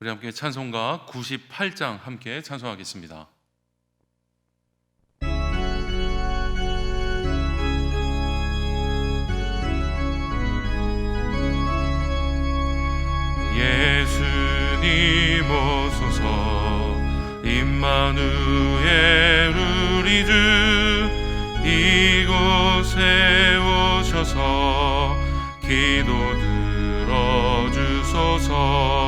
우리 함께 찬송가 98장 함께 찬송하겠습니다. 예수님 오소서 임마누엘 우리 주 이곳에 오셔서 기도 들어주소서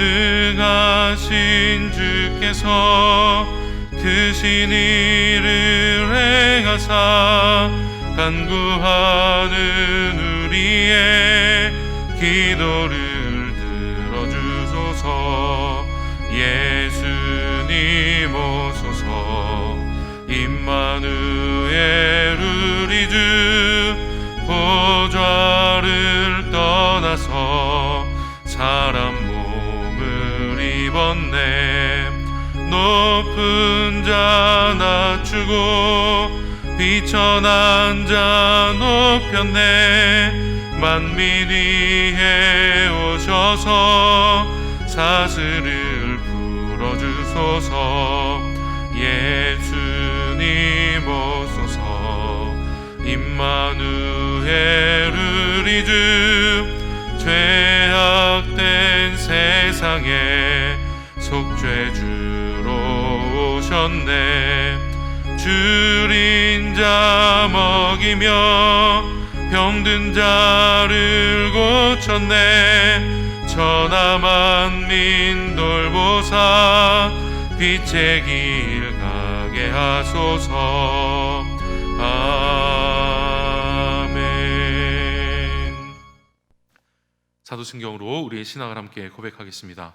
능하신 주께서 크신 일을 행하사 간구하는 우리의 기도를 들어주소서. 예수님 오소서. 임마누엘 우리 주 보좌를 떠나서 사람 높은 자 낮추고 비천한 자 높였네. 만민 위에 오셔서 사슬을 풀어주소서. 예수님 오소서. 임마누엘 우리 주 죄악된 세상에 속죄주로 오셨네 줄인 자 먹이며 병든 자를 고쳤네. 천하 만민 돌보사 빛의 길 가게 하소서. 아멘. 사도신경으로 우리의 신앙을 함께 고백하겠습니다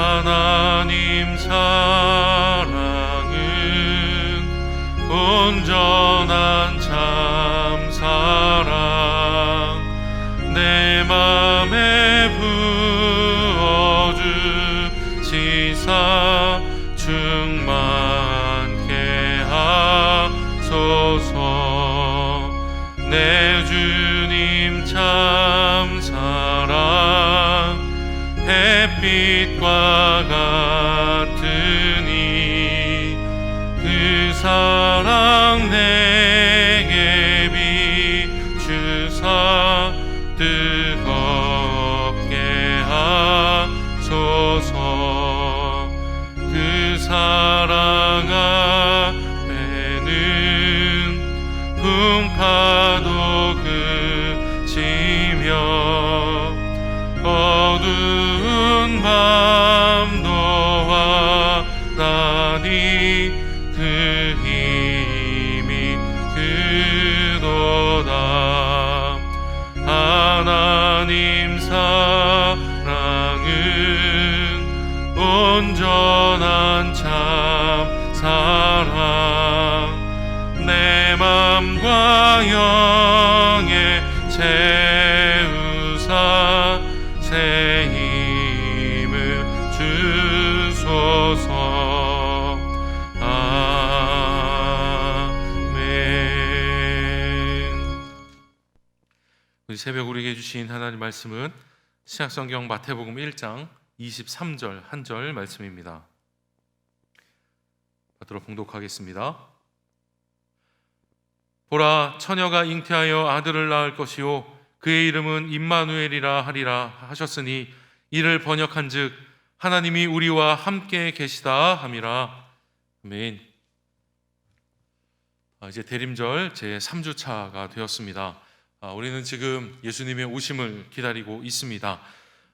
사랑은 온전한 참 사랑. 내 맘에 부어주시사 충만 새벽 우리에게 주신 하나님 말씀은 신약성경 마태복음 1장 23절 한 절 말씀입니다. 받도록 봉독하겠습니다. 보라 처녀가 잉태하여 아들을 낳을 것이요 그의 이름은 임마누엘이라 하리라 하셨으니 이를 번역한즉 하나님이 우리와 함께 계시다 함이라 아멘. 아, 이제 대림절 제 3주차가 되었습니다. 아, 우리는 지금 예수님의 오심을 기다리고 있습니다.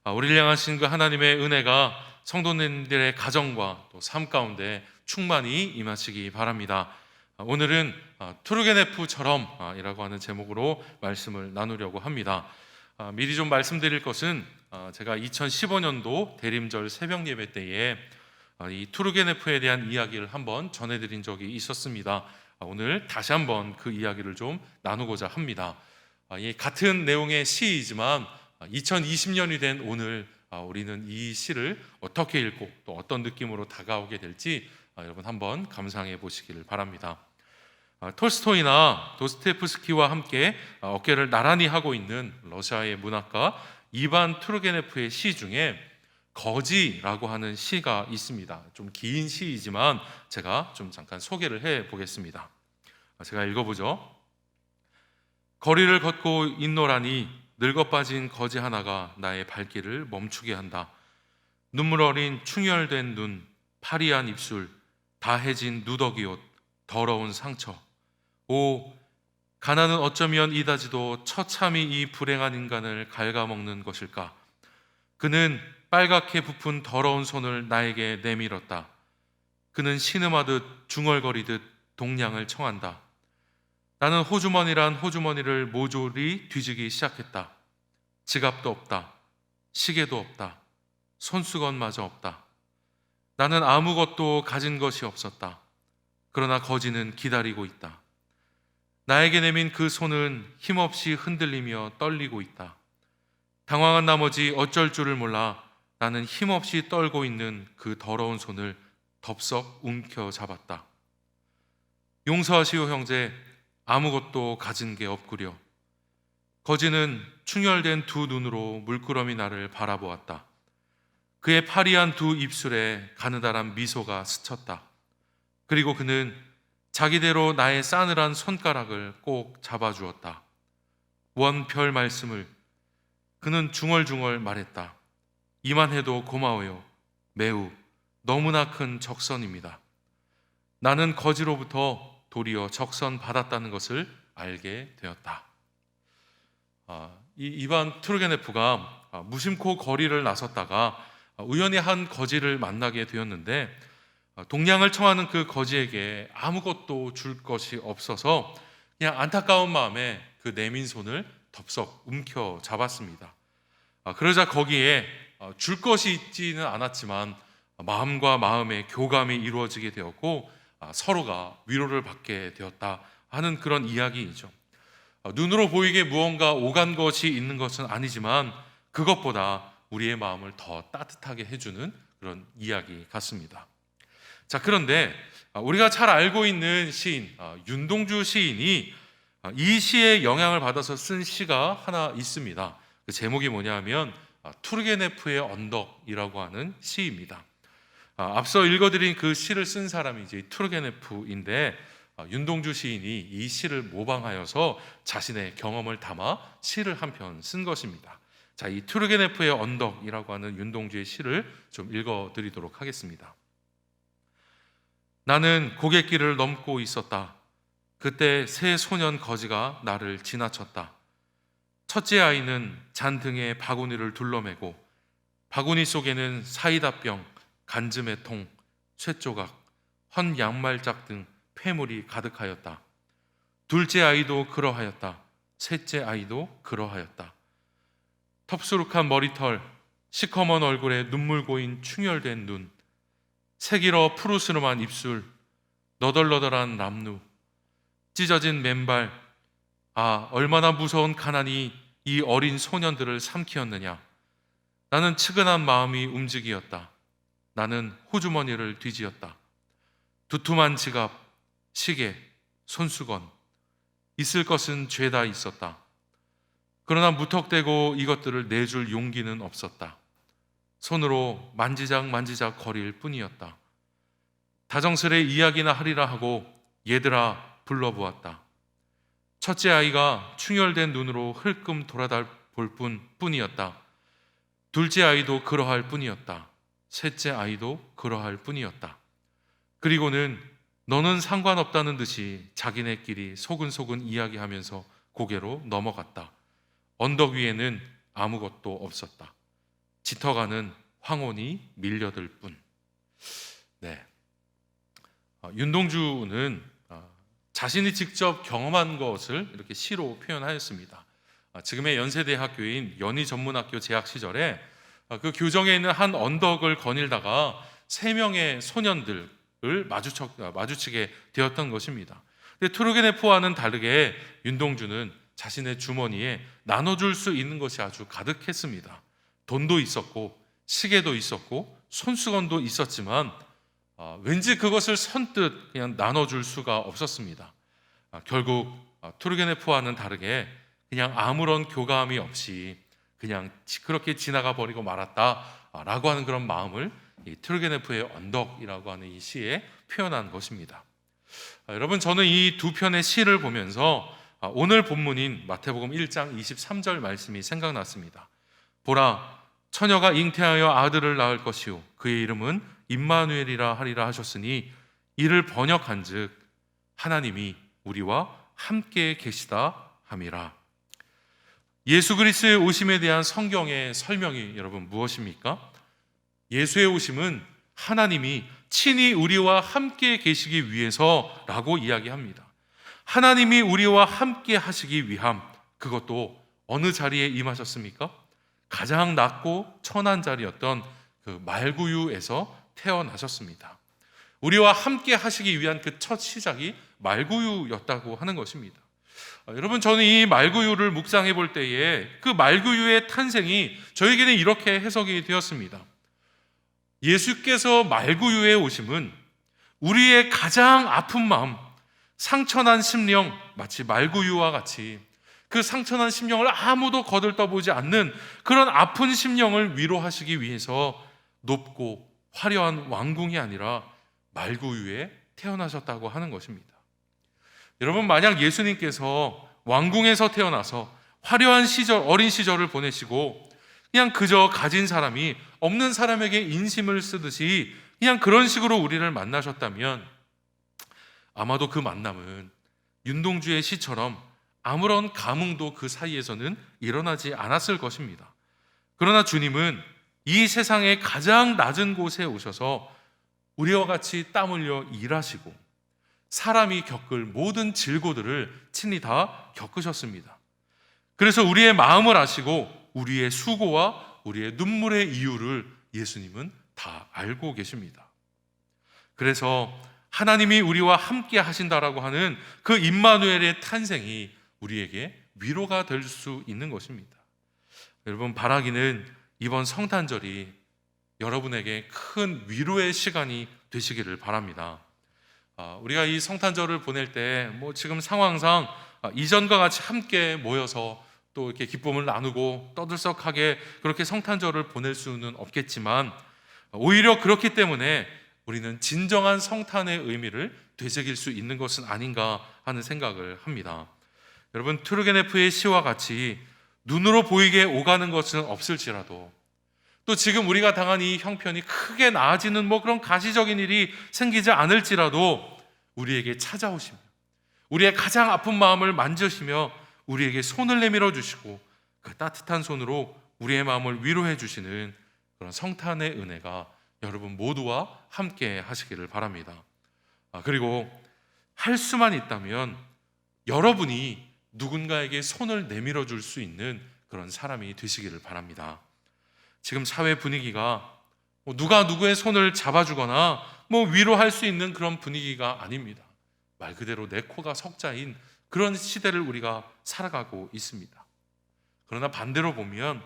아, 우리를 향하신 그 하나님의 은혜가 성도님들의 가정과 또 삶 가운데 충만히 임하시기 바랍니다. 아, 오늘은 아, 투르게네프처럼이라고 하는 제목으로 말씀을 나누려고 합니다. 아, 미리 좀 말씀드릴 것은 아, 제가 2015년도 대림절 새벽 예배 때에 아, 이 투르게네프에 대한 이야기를 한번 전해드린 적이 있었습니다. 아, 오늘 다시 한번 그 이야기를 좀 나누고자 합니다. 아, 이 같은 내용의 시이지만 2020년이 된 오늘 아, 우리는 이 시를 어떻게 읽고 또 어떤 느낌으로 다가오게 될지 아, 여러분 한번 감상해 보시기를 바랍니다. 아, 톨스토이나 도스테프스키와 함께 아, 어깨를 나란히 하고 있는 러시아의 문학가 이반 투르게네프의 시 중에 거지라고 하는 시가 있습니다. 좀 긴 시이지만 제가 좀 잠깐 소개를 해 보겠습니다. 아, 제가 읽어보죠. 거리를 걷고 있노라니 늙어 빠진 거지 하나가 나의 발길을 멈추게 한다. 눈물 어린 충혈된 눈, 파리한 입술, 다해진 누더기 옷, 더러운 상처. 오, 가난은 어쩌면 이다지도 처참히 이 불행한 인간을 갉아먹는 것일까? 그는 빨갛게 부푼 더러운 손을 나에게 내밀었다. 그는 신음하듯 중얼거리듯 동량을 청한다. 나는 호주머니란 호주머니를 모조리 뒤지기 시작했다. 지갑도 없다. 시계도 없다. 손수건마저 없다. 나는 아무것도 가진 것이 없었다. 그러나 거지는 기다리고 있다. 나에게 내민 그 손은 힘없이 흔들리며 떨리고 있다. 당황한 나머지 어쩔 줄을 몰라 나는 힘없이 떨고 있는 그 더러운 손을 덥석 움켜 잡았다. 용서하시오 형제, 아무것도 가진 게 없구려. 거지는 충혈된 두 눈으로 물끄러미 나를 바라보았다. 그의 파리한 두 입술에 가느다란 미소가 스쳤다. 그리고 그는 자기대로 나의 싸늘한 손가락을 꼭 잡아주었다. 원별 말씀을 그는 중얼중얼 말했다. 이만 해도 고마워요. 매우 너무나 큰 적선입니다. 나는 거지로부터 도리어 적선 받았다는 것을 알게 되었다. 아, 이 이반 투르게네프가 아, 무심코 거리를 나섰다가 아, 우연히 한 거지를 만나게 되었는데 아, 동량을 청하는 그 거지에게 아무것도 줄 것이 없어서 그냥 안타까운 마음에 그 내민 손을 덥석 움켜 잡았습니다. 아, 그러자 거기에 어, 줄 것이 있지는 않았지만 마음과 마음의 교감이 이루어지게 되었고 아, 서로가 위로를 받게 되었다 하는 그런 이야기이죠. 어, 눈으로 보이게 무언가 오간 것이 있는 것은 아니지만 그것보다 우리의 마음을 더 따뜻하게 해주는 그런 이야기 같습니다. 자, 그런데 아, 우리가 잘 알고 있는 시인 아, 윤동주 시인이 아, 이 시에 영향을 받아서 쓴 시가 하나 있습니다. 그 제목이 뭐냐면 아, 투르게네프의 언덕이라고 하는 시입니다. 아, 앞서 읽어드린 그 시를 쓴 사람이 이제 투르게네프인데 아, 윤동주 시인이 이 시를 모방하여서 자신의 경험을 담아 시를 한 편 쓴 것입니다. 자, 이 투르게네프의 언덕이라고 하는 윤동주의 시를 좀 읽어드리도록 하겠습니다. 나는 고갯길을 넘고 있었다. 그때 새 소년 거지가 나를 지나쳤다. 첫째 아이는 잔등에 바구니를 둘러매고 바구니 속에는 사이다병, 간즘의 통, 쇠조각, 헌 양말짝 등 폐물이 가득하였다. 둘째 아이도 그러하였다. 셋째 아이도 그러하였다. 텁수룩한 머리털, 시커먼 얼굴에 눈물 고인 충혈된 눈, 색이러 푸르스름한 입술, 너덜너덜한 남루, 찢어진 맨발, 아, 얼마나 무서운 가난이 이 어린 소년들을 삼키었느냐. 나는 측은한 마음이 움직이었다. 나는 호주머니를 뒤지었다. 두툼한 지갑, 시계, 손수건, 있을 것은 죄다 있었다. 그러나 무턱대고 이것들을 내줄 용기는 없었다. 손으로 만지작 만지작 거릴 뿐이었다. 다정스레 이야기나 하리라 하고 얘들아 불러보았다. 첫째 아이가 충혈된 눈으로 흘끔 돌아다 볼 뿐, 뿐이었다. 둘째 아이도 그러할 뿐이었다. 셋째 아이도 그러할 뿐이었다. 그리고는 너는 상관없다는 듯이 자기네끼리 소근소근 이야기하면서 고개로 넘어갔다. 언덕 위에는 아무것도 없었다. 짙어가는 황혼이 밀려들 뿐. 네. 아, 윤동주는 아, 자신이 직접 경험한 것을 이렇게 시로 표현하였습니다. 아, 지금의 연세대학교인 연희전문학교 재학 시절에 아, 그 교정에 있는 한 언덕을 거닐다가 세 명의 소년들을 마주쳐, 아, 마주치게 되었던 것입니다. 근데 투르게네프와는 다르게 윤동주는 자신의 주머니에 나눠줄 수 있는 것이 아주 가득했습니다. 돈도 있었고 시계도 있었고 손수건도 있었지만 아, 왠지 그것을 선뜻 그냥 나눠줄 수가 없었습니다. 아, 결국 아, 투르게네프와는 다르게 그냥 아무런 교감이 없이 그냥 지- 그렇게 지나가 버리고 말았다라고 하는 그런 마음을 이 투르게네프의 언덕이라고 하는 이 시에 표현한 것입니다. 아, 여러분 저는 이 두 편의 시를 보면서 아, 오늘 본문인 마태복음 1장 23절 말씀이 생각났습니다. 보라 처녀가 잉태하여 아들을 낳을 것이요 그의 이름은 임마누엘이라 하리라 하셨으니 이를 번역한즉 하나님이 우리와 함께 계시다 함이라. 예수 그리스도의 오심에 대한 성경의 설명이 여러분 무엇입니까? 예수의 오심은 하나님이 친히 우리와 함께 계시기 위해서라고 이야기합니다. 하나님이 우리와 함께 하시기 위함 그것도 어느 자리에 임하셨습니까? 가장 낮고 천한 자리였던 그 말구유에서 태어나셨습니다. 우리와 함께 하시기 위한 그 첫 시작이 말구유였다고 하는 것입니다. 어, 여러분 저는 이 말구유를 묵상해 볼 때에 그 말구유의 탄생이 저에게는 이렇게 해석이 되었습니다. 예수께서 말구유에 오심은 우리의 가장 아픈 마음, 상처난 심령, 마치 말구유와 같이 그 상처난 심령을 아무도 거들떠보지 않는 그런 아픈 심령을 위로하시기 위해서 높고 화려한 왕궁이 아니라 말구유에 태어나셨다고 하는 것입니다. 여러분 만약 예수님께서 왕궁에서 태어나서 화려한 시절 어린 시절을 보내시고 그냥 그저 가진 사람이 없는 사람에게 인심을 쓰듯이 그냥 그런 식으로 우리를 만나셨다면 아마도 그 만남은 윤동주의 시처럼 아무런 감흥도 그 사이에서는 일어나지 않았을 것입니다. 그러나 주님은 이 세상의 가장 낮은 곳에 오셔서 우리와 같이 땀 흘려 일하시고 사람이 겪을 모든 질고들을 친히 다 겪으셨습니다. 그래서 우리의 마음을 아시고 우리의 수고와 우리의 눈물의 이유를 예수님은 다 알고 계십니다. 그래서 하나님이 우리와 함께 하신다라고 하는 그 임마누엘의 탄생이 우리에게 위로가 될 수 있는 것입니다. 여러분 바라기는 이번 성탄절이 여러분에게 큰 위로의 시간이 되시기를 바랍니다. 아, 우리가 이 성탄절을 보낼 때 뭐 지금 상황상 아, 이전과 같이 함께 모여서 또 이렇게 기쁨을 나누고 떠들썩하게 그렇게 성탄절을 보낼 수는 없겠지만 오히려 그렇기 때문에 우리는 진정한 성탄의 의미를 되새길 수 있는 것은 아닌가 하는 생각을 합니다. 여러분 투르게네프의 시와 같이 눈으로 보이게 오가는 것은 없을지라도 또 지금 우리가 당한 이 형편이 크게 나아지는 뭐 그런 가시적인 일이 생기지 않을지라도 우리에게 찾아오시며 우리의 가장 아픈 마음을 만져시며 우리에게 손을 내밀어 주시고 그 따뜻한 손으로 우리의 마음을 위로해 주시는 그런 성탄의 은혜가 여러분 모두와 함께 하시기를 바랍니다. 아, 그리고 할 수만 있다면 여러분이 누군가에게 손을 내밀어 줄 수 있는 그런 사람이 되시기를 바랍니다. 지금 사회 분위기가 뭐 누가 누구의 손을 잡아주거나 뭐 위로할 수 있는 그런 분위기가 아닙니다. 말 그대로 내 코가 석자인 그런 시대를 우리가 살아가고 있습니다. 그러나 반대로 보면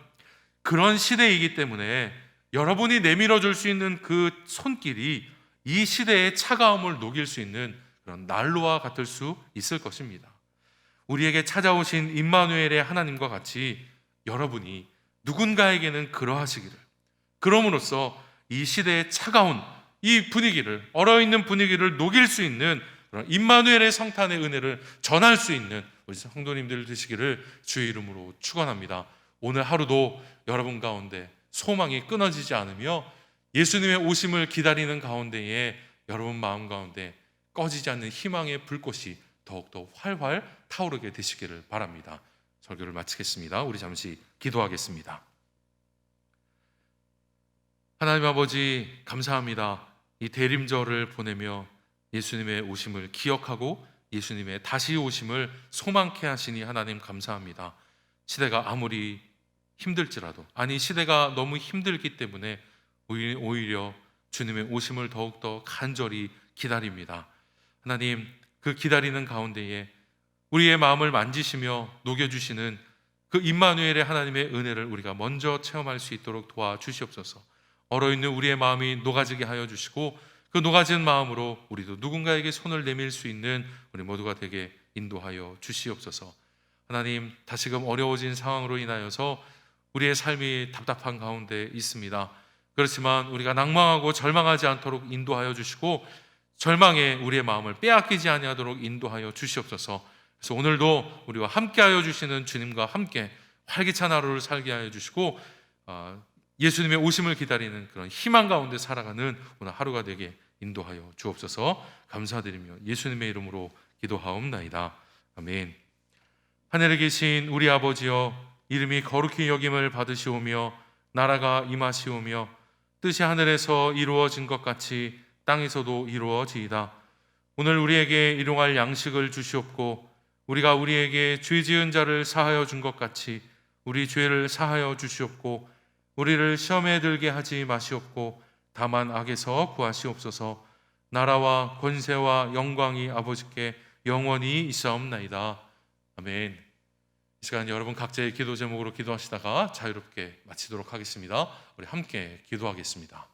그런 시대이기 때문에 여러분이 내밀어 줄 수 있는 그 손길이 이 시대의 차가움을 녹일 수 있는 그런 난로와 같을 수 있을 것입니다. 우리에게 찾아오신 임마누엘의 하나님과 같이 여러분이 누군가에게는 그러하시기를 그럼으로써 이 시대의 차가운 이 분위기를 얼어있는 분위기를 녹일 수 있는 그런 임마누엘의 성탄의 은혜를 전할 수 있는 우리 성도님들 되시기를 주의 이름으로 축원합니다. 오늘 하루도 여러분 가운데 소망이 끊어지지 않으며 예수님의 오심을 기다리는 가운데에 여러분 마음 가운데 꺼지지 않는 희망의 불꽃이 더욱더 활활 타오르게 되시기를 바랍니다. 설교를 마치겠습니다. 우리 잠시 기도하겠습니다. 하나님 아버지 감사합니다. 이 대림절을 보내며 예수님의 오심을 기억하고 예수님의 다시 오심을 소망케 하시니 하나님 감사합니다. 시대가 아무리 힘들지라도 아니 시대가 너무 힘들기 때문에 오히- 오히려 주님의 오심을 더욱더 간절히 기다립니다. 하나님 그 기다리는 가운데에 우리의 마음을 만지시며 녹여주시는 그 임마누엘의 하나님의 은혜를 우리가 먼저 체험할 수 있도록 도와주시옵소서. 얼어있는 우리의 마음이 녹아지게 하여 주시고 그 녹아진 마음으로 우리도 누군가에게 손을 내밀 수 있는 우리 모두가 되게 인도하여 주시옵소서. 하나님 다시금 어려워진 상황으로 인하여서 우리의 삶이 답답한 가운데 있습니다. 그렇지만 우리가 낭망하고 절망하지 않도록 인도하여 주시고 절망에 우리의 마음을 빼앗기지 아니하도록 인도하여 주시옵소서. 그래서 오늘도 우리와 함께하여 주시는 주님과 함께 활기찬 하루를 살게 하여 주시고 아, 예수님의 오심을 기다리는 그런 희망 가운데 살아가는 오늘 하루가 되게 인도하여 주옵소서. 감사드리며 예수님의 이름으로 기도하옵나이다. 아멘. 하늘에 계신 우리 아버지여 이름이 거룩히 여김을 받으시오며 나라가 임하시오며 뜻이 하늘에서 이루어진 것 같이 땅에서도 이루어지이다. 오늘 우리에게 일용할 양식을 주시옵고 우리가 우리에게 죄 지은 자를 사하여 준 것 같이 우리 죄를 사하여 주시옵고 우리를 시험에 들게 하지 마시옵고 다만 악에서 구하시옵소서. 나라와 권세와 영광이 아버지께 영원히 있사옵나이다. 아멘. 이 시간 여러분 각자의 기도 제목으로 기도하시다가 자유롭게 마치도록 하겠습니다. 우리 함께 기도하겠습니다.